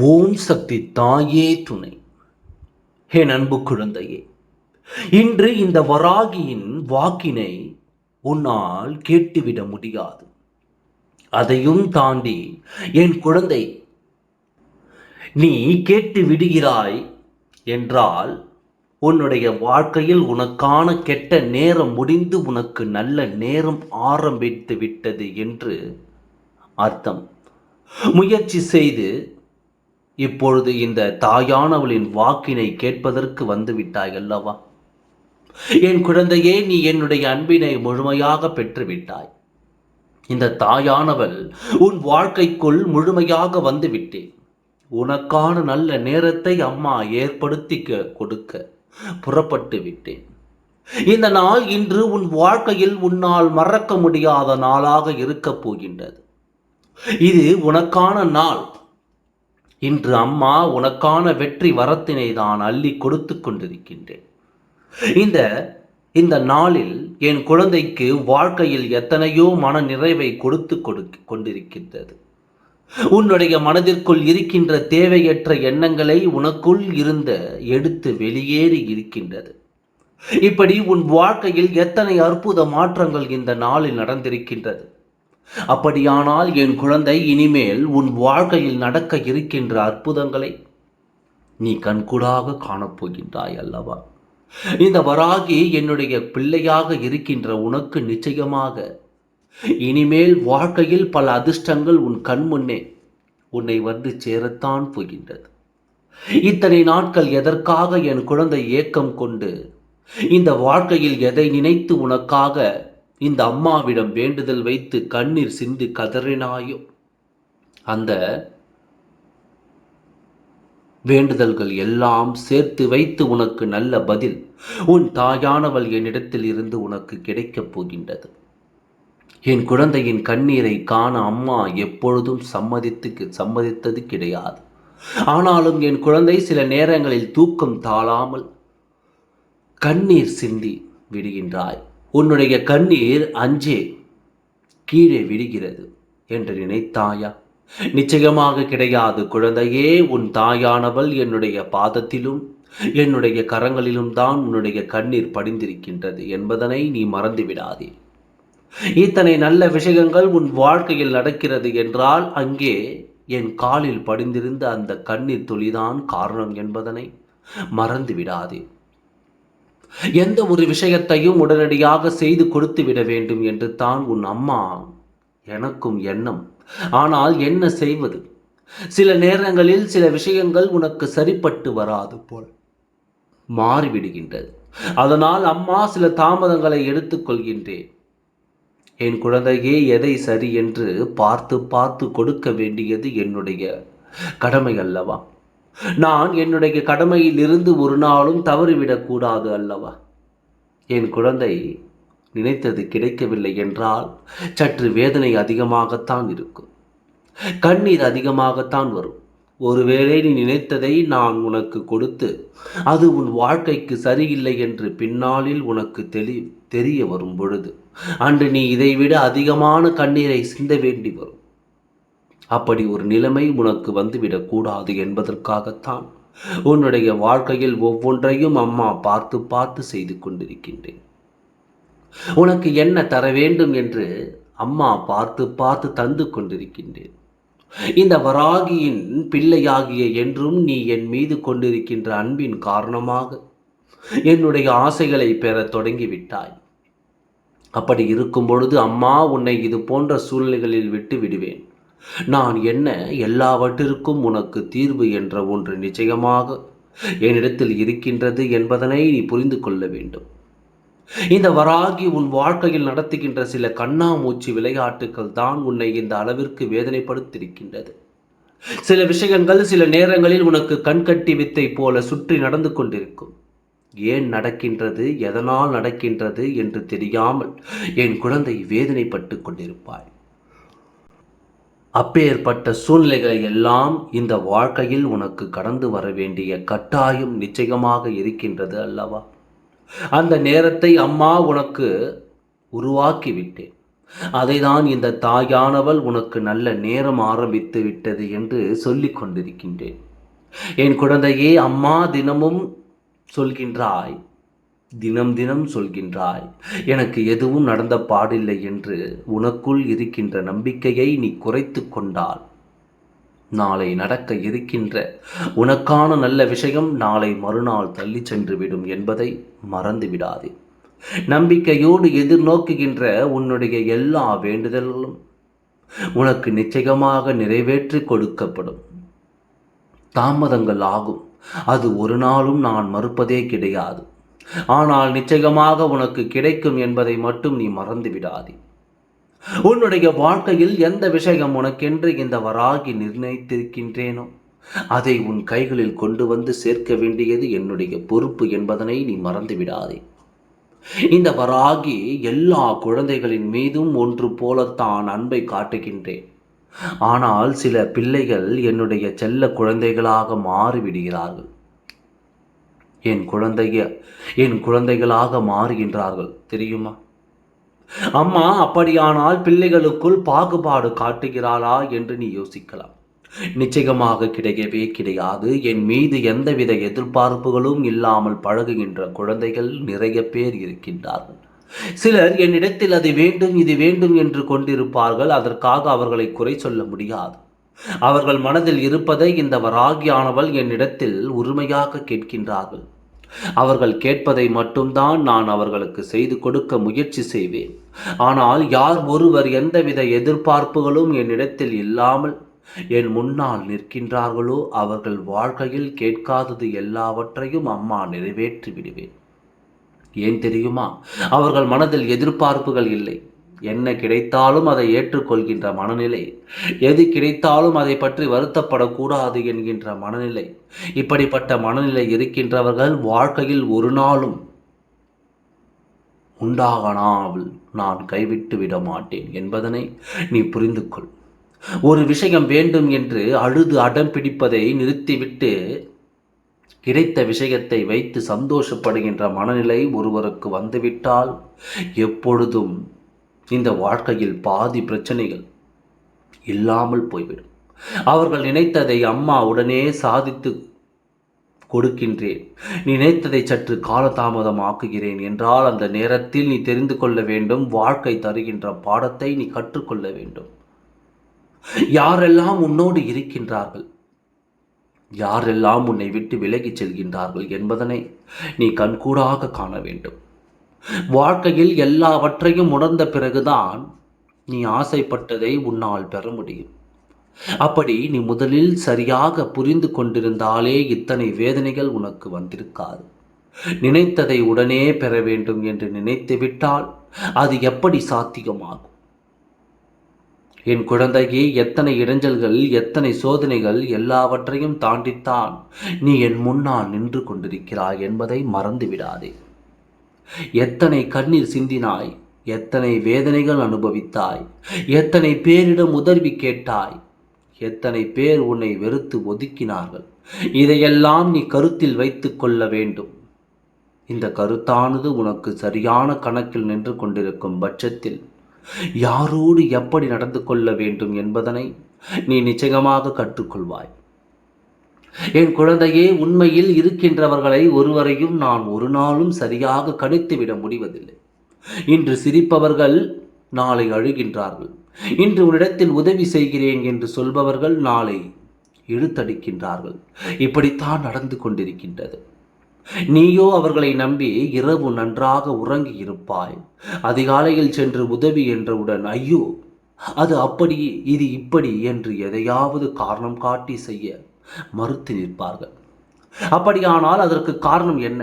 ஓம் சக்தி தாயே துணை. என் அன்பு குழந்தையே இன்று இந்த வராகியின் வாக்கினை உன்னால் கேட்டுவிட முடியாது. அதையும் தாண்டி என் குழந்தை நீ கேட்டு விடுகிறாய் என்றால் உன்னுடைய வாழ்க்கையில் உனக்கான கெட்ட நேரம் முடிந்து உனக்கு நல்ல நேரம் ஆரம்பித்து விட்டது என்று அர்த்தம். முயற்சி செய்து இப்பொழுது இந்த தாயானவளின் வாக்கினை கேட்பதற்கு வந்து விட்டாய் அல்லவா? என் குழந்தையே நீ என்னுடைய அன்பினை முழுமையாக பெற்றுவிட்டாய். இந்த தாயானவள் உன் வாழ்க்கைக்குள் முழுமையாக வந்துவிட்டேன். உனக்கான நல்ல நேரத்தை அம்மா ஏற்படுத்தி கொடுக்க புறப்பட்டு விட்டேன். இந்த நாள் இன்று உன் வாழ்க்கையில் உன்னால் மறக்க முடியாத நாளாக இருக்கப் போகின்றது. இது உனக்கான நாள். இன்று அம்மா உனக்கான வெற்றி வரத்தினை தான் அள்ளி கொடுத்து கொண்டிருக்கின்றேன். இந்த இந்த நாளில் என் குழந்தைக்கு வாழ்க்கையில் எத்தனையோ மன நிறைவை கொடுத்து கொடுக்க கொண்டிருக்கின்றது. உன்னுடைய மனதிற்குள் இருக்கின்ற தேவையற்ற எண்ணங்களை உனக்குள் இருந்த எடுத்து வெளியேறி இருக்கின்றது. இப்படி உன் வாழ்க்கையில் எத்தனை அற்புத மாற்றங்கள் இந்த நாளில் நடந்திருக்கின்றது. அப்படியானால் என் குழந்தை இனிமேல் உன் வாழ்க்கையில் நடக்க இருக்கின்ற அற்புதங்களை நீ கண்கூடாக காணப்போகின்றாய் அல்லவா? இந்த வராகி என்னுடைய பிள்ளையாக இருக்கின்ற உனக்கு நிச்சயமாக இனிமேல் வாழ்க்கையில் பல அதிர்ஷ்டங்கள் உன் கண் முன்னே உன்னை வந்து சேரத்தான் போகின்றது. இத்தனை நாட்கள் எதற்காக என் குழந்தை ஏக்கம் கொண்டு இந்த வாழ்க்கையில் எதை நினைத்து உனக்காக இந்த அம்மாவிடம் வேண்டுதல் வைத்து கண்ணீர் சிந்து கதறினாயோ? அந்த வேண்டுதல்கள் எல்லாம் சேர்த்து வைத்து உனக்கு நல்ல பதில் உன் தாயானவள் என்னிடத்தில் இருந்து உனக்கு கிடைக்கப் போகின்றது. என் குழந்தையின் கண்ணீரை காண அம்மா எப்பொழுதும் சம்மதித்து சம்மதித்தது கிடையாது. ஆனாலும் என் குழந்தை சில நேரங்களில் தூக்கம் தாழாமல் கண்ணீர் சிந்தி விடுகின்றாய். உன்னுடைய கண்ணீர் அஞ்சே கீழே விடுகிறது என்று நினைத்தாயா? நிச்சயமாக கிடையாது குழந்தையே உன் தாயானவள் என்னுடைய பாதத்திலும் என்னுடைய கரங்களிலும் தான் உன்னுடைய கண்ணீர் படிந்திருக்கின்றது என்பதனை நீ மறந்து விடாதே இத்தனை நல்ல விஷயங்கள் உன் வாழ்க்கையில் நடக்கிறது என்றால் அங்கே என் காலில் படிந்திருந்த அந்த கண்ணீர் துளிதான் காரணம் என்பதனை மறந்து விடாதே எந்த ஒரு விஷயத்தையும் உடனடியாக செய்து கொடுத்து விட வேண்டும் என்று தான் உன் அம்மா எனக்கும் எண்ணம். ஆனால் என்ன செய்வது? சில நேரங்களில் சில விஷயங்கள் உனக்கு சரிப்பட்டு வராது போல் மாறிவிடுகின்றது. அதனால் அம்மா சில தாமதங்களை எடுத்துக்கொள்கின்றேன் என் குழந்தையே எதை சரி என்று பார்த்து பார்த்து கொடுக்க வேண்டியது என்னுடைய கடமை அல்லவா? நான் என்னுடைய கடமையில் இருந்து ஒரு நாளும் தவறிவிடக்கூடாது அல்லவா? என் குழந்தை நினைத்தது கிடைக்கவில்லை என்றால் சற்று வேதனை அதிகமாகத்தான் இருக்கும். கண்ணீர் அதிகமாகத்தான் வரும். ஒருவேளை நீ நினைத்ததை நான் உனக்கு கொடுத்து அது உன் வாழ்க்கைக்கு சரியில்லை என்று பின்னாளில் உனக்கு தெளி தெரிய வரும் பொழுது அன்று நீ இதைவிட அதிகமான கண்ணீரை சிந்த வேண்டி வரும். அப்படி ஒரு நிலைமை உனக்கு வந்துவிடக்கூடாது என்பதற்காகத்தான் உன்னுடைய வாழ்க்கையில் ஒவ்வொன்றையும் அம்மா பார்த்து பார்த்து செய்து கொண்டிருக்கின்றேன். உனக்கு என்ன தர வேண்டும் என்று அம்மா பார்த்து பார்த்து தந்து கொண்டிருக்கின்றேன். இந்த வராகியின் பிள்ளையாகிய என்றும் நீ என் மீது கொண்டிருக்கின்ற அன்பின் காரணமாக என்னுடைய ஆசைகளை பெறத் தொடங்கிவிட்டாய். அப்படி இருக்கும் பொழுது அம்மா உன்னை இது போன்ற சூழ்நிலைகளில் விட்டு விடுவேன் நான் என்ன எல்லாவற்றிற்கும் உனக்கு தீர்வு என்ற ஒன்று நிச்சயமாக என்னிடத்தில் இருக்கின்றது என்பதனை நீ புரிந்து கொள்ள வேண்டும். இந்த வராகி உன் வாழ்க்கையில் நடத்துகின்ற சில கண்ணாமூச்சி விளையாட்டுகள் தான் உன்னை இந்த அளவிற்கு வேதனைப்படுத்தியிருக்கின்றது. சில விஷயங்கள் சில நேரங்களில் உனக்கு கண்கட்டி வித்தை போல சுற்றி நடந்து கொண்டிருக்கும். ஏன் நடக்கின்றது எதனால் நடக்கின்றது என்று தெரியாமல் என் குழந்தை வேதனைப்பட்டு கொண்டிருப்பாய் அப்பேற்பட்ட சூழ்நிலைகளை எல்லாம் இந்த வாழ்க்கையில் உனக்கு கடந்து வர வேண்டிய கட்டாயம் நிச்சயமாக இருக்கின்றது அல்லவா? அந்த நேரத்தை அம்மா உனக்கு உருவாக்கி விட்டேன் அதைதான் இந்த தாயானவள் உனக்கு நல்ல நேரம் ஆரம்பித்து விட்டது என்று சொல்லிக் கொண்டிருக்கின்றேன். என் குழந்தையே அம்மா தினமும் சொல்கின்றாய் தினம் தினம் சொல்கின்றாய் எனக்கு எதுவும் நடந்த பாடில்லை என்று உனக்குள் இருக்கின்ற நம்பிக்கையை நீ குறைத்து கொண்டால். நாளை நடக்க இருக்கின்ற உனக்கான நல்ல விஷயம் நாளை மறுநாள் தள்ளி சென்று விடும் என்பதை மறந்து விடாதே நம்பிக்கையோடு எதிர்நோக்குகின்ற உன்னுடைய எல்லா வேண்டுதல்களும் உனக்கு நிச்சயமாக நிறைவேற்றி கொடுக்கப்படும். தாமதங்கள் ஆகும். அது ஒரு நாளும் நான் மறுப்பதே கிடையாது. ஆனால் நிச்சயமாக உனக்கு கிடைக்கும் என்பதை மட்டும் நீ மறந்து விடாதே உன்னுடைய வாழ்க்கையில் எந்த விஷயம் உனக்கென்று இந்த வராகி நிர்ணயித்திருக்கின்றேனோ அதை உன் கைகளில் கொண்டு வந்து சேர்க்க வேண்டியது என்னுடைய பொறுப்பு என்பதனை நீ மறந்து விடாதே இந்த வராகி எல்லா குழந்தைகளின் மீதும் ஒன்று போலத்தான் அன்பை காட்டுகின்றேன். ஆனால் சில பிள்ளைகள் என்னுடைய செல்ல குழந்தைகளாக மாறிவிடுகிறார்கள். என் குழந்தைய என் குழந்தைகளாக மாறுகின்றார்கள். தெரியுமா? அம்மா அப்படியானால் பிள்ளைகளுக்குள் பாகுபாடு காட்டுகிறாளா என்று நீ யோசிக்கலாம். நிச்சயமாக கிடையவே கிடையாது. என் மீது எந்தவித எதிர்பார்ப்புகளும் இல்லாமல் பழகுகின்ற குழந்தைகள் நிறைய பேர் இருக்கின்றார்கள். சிலர் என்னிடத்தில் அது வேண்டும் இது வேண்டும் என்று கொண்டிருப்பார்கள். அதற்காக அவர்களை குறை சொல்ல முடியாது. அவர்கள் மனதில் இருப்பதை இந்த வராகியானவள் என்னிடத்தில் உரிமையாக கேட்கின்றார்கள். அவர்கள் கேட்பதை மட்டும்தான் நான் அவர்களுக்கு செய்து கொடுக்க முயற்சி செய்வேன். ஆனால் யார் ஒருவர் எந்தவித எதிர்பார்ப்புகளும் என்னிடத்தில் இல்லாமல் என் முன்னால் நிற்கின்றார்களோ அவர்கள் வாழ்க்கையில் கேட்காதது எல்லாவற்றையும் அம்மா நிறைவேற்றி விடுவேன். ஏன் தெரியுமா? அவர்கள் மனதில் எதிர்பார்ப்புகள் இல்லை. என்ன கிடைத்தாலும் அதை ஏற்றுக்கொள்கின்ற மனநிலை? எது கிடைத்தாலும் அதை பற்றி வருத்தப்படக்கூடாது என்கின்ற மனநிலை. இப்படிப்பட்ட மனநிலை இருக்கின்றவர்கள் வாழ்க்கையில் ஒரு நாளும் உண்டாகனால் நான் கைவிட்டு விட மாட்டேன் என்பதனை நீ புரிந்து கொள் ஒரு விஷயம் வேண்டும் என்று அழுது அடம் பிடிப்பதை நிறுத்திவிட்டு கிடைத்த விஷயத்தை வைத்து சந்தோஷப்படுகின்ற மனநிலை ஒருவருக்கு வந்துவிட்டால் எப்பொழுதும் இந்த வாழ்க்கையில் பாதி பிரச்சனைகள் இல்லாமல் போய்விடும். அவர்கள் நினைத்ததை அம்மா உடனே சாதித்து கொடுக்கின்றேன். நினைத்ததை சற்று காலதாமதமாக்குகிறேன் என்றால் அந்த நேரத்தில் நீ தெரிந்து கொள்ள வேண்டும் வாழ்க்கை தருகின்ற பாடத்தை நீ கற்றுக்கொள்ள வேண்டும். யாரெல்லாம் உன்னோடு இருக்கின்றார்கள்? யாரெல்லாம் உன்னை விட்டு விலகிச் செல்கின்றார்கள் என்பதனை நீ கண்கூடாக காண வேண்டும். வாழ்க்கையில் எல்லாவற்றையும் உணர்ந்த பிறகுதான் நீ ஆசைப்பட்டதை உன்னால் பெற முடியும். அப்படி நீ முதலில் சரியாக புரிந்து கொண்டிருந்தாலே இத்தனை வேதனைகள் உனக்கு வந்திருக்காது. நினைத்ததை உடனே பெற வேண்டும் என்று நினைத்து விட்டால் அது எப்படி சாத்தியமாகும்? என் குழந்தையே எத்தனை இடைஞ்சல்கள் எத்தனை சோதனைகள் எல்லாவற்றையும் தாண்டித்தான் நீ என் முன்னால் நின்று கொண்டிருக்கிறாய் என்பதை மறந்து விடாதே எத்தனை கண்ணீர் சிந்தினாய் எத்தனை வேதனைகள் அனுபவித்தாய் எத்தனை பேரிடம் உதவி கேட்டாய் எத்தனை பேர் உன்னை வெறுத்து ஒதுக்கினார்கள். இதையெல்லாம் நீ கருத்தில் வைத்து கொள்ள வேண்டும். இந்த கருத்தானது உனக்கு சரியான கணக்கில் நின்று கொண்டிருக்கும் பட்சத்தில் யாரோடு எப்படி நடந்து கொள்ள வேண்டும் என்பதனை நீ நிச்சயமாக கற்றுக்கொள்வாய். என் குழந்தையே உண்மையில் இருக்கின்றவர்களை ஒருவரையும் நான் ஒரு நாளும் சரியாக கணித்துவிட முடிவதில்லை. இன்று சிரிப்பவர்கள் நாளை அழுகின்றார்கள். இன்று உன்னிடத்தில் உதவி செய்கிறேன் என்று சொல்பவர்கள் நாளை இழுத்தடிக்கின்றார்கள். இப்படித்தான் நடந்து கொண்டிருக்கின்றது. நீயோ அவர்களை நம்பி இரவு நன்றாக உறங்கி இருப்பாய் அதிகாலையில் சென்று உதவி என்றவுடன் ஐயோ அது அப்படி இது இப்படி என்று எதையாவது காரணம் காட்டி செய்ய மறுத்து நிற்பார்கள். அப்படியானால் அதற்கு காரணம் என்ன?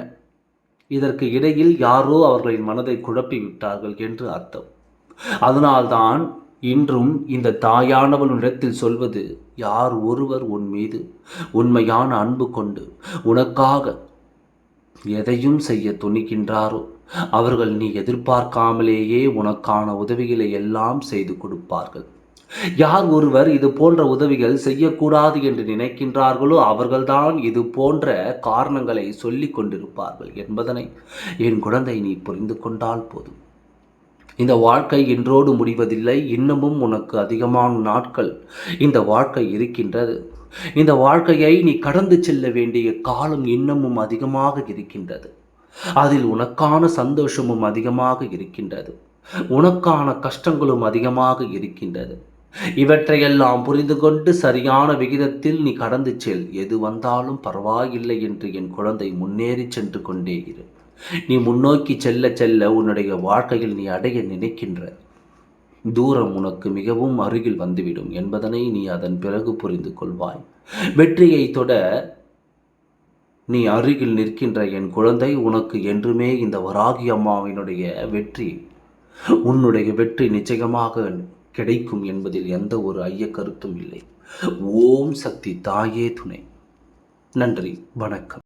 இதற்கு இடையில் யாரோ அவர்களின் மனதை குழப்பி விட்டார்கள் என்று அர்த்தம். அதனால்தான் இன்றும் இந்த தாயானவனிடத்தில் சொல்வது யார் ஒருவர் உன் மீது உண்மையான அன்பு கொண்டு உனக்காக எதையும் செய்ய துணிக்கின்றாரோ அவர்கள் நீ எதிர்பார்க்காமலேயே உனக்கான உதவிகளை எல்லாம் செய்து கொடுப்பார்கள். யார் ஒருவர் இது போன்ற உதவிகள் செய்யக்கூடாது என்று நினைக்கின்றார்களோ அவர்கள்தான் இது போன்ற காரணங்களை சொல்லிக் கொண்டிருப்பார்கள் என்பதனை என் குழந்தை நீ புரிந்து கொண்டால் போதும். இந்த வாழ்க்கை இன்றோடு முடிவதில்லை. இன்னமும் உனக்கு அதிகமான நாட்கள் இந்த வாழ்க்கை இருக்கின்றது. இந்த வாழ்க்கையை நீ கடந்து செல்ல வேண்டிய காலம் இன்னமும் அதிகமாக இருக்கின்றது. அதில் உனக்கான சந்தோஷமும் அதிகமாக இருக்கின்றது. உனக்கான கஷ்டங்களும் அதிகமாக இருக்கின்றது. இவற்றையெல்லாம் புரிந்து கொண்டு சரியான விகிதத்தில் நீ கடந்து செல். எது வந்தாலும் பரவாயில்லை என்று என் குழந்தை முன்னேறி சென்று கொண்டே இரு. நீ முன்னோக்கி செல்ல செல்ல உன்னுடைய வாழ்க்கையில் நீ அடைய நினைக்கின்ற தூரம் உனக்கு மிகவும் அருகில் வந்துவிடும் என்பதனை நீ அதன் பிறகு புரிந்து கொள்வாய். வெற்றியை தொட நீ அருகில் நிற்கின்ற என் குழந்தை உனக்கு என்றுமே இந்த வராகி அம்மாவினுடைய வெற்றி உன்னுடைய வெற்றி நிச்சயமாக கிடைக்கும் என்பதில் எந்த ஒரு ஐய கருத்தும் இல்லை. ஓம் சக்தி தாயே துணை. நன்றி வணக்கம்.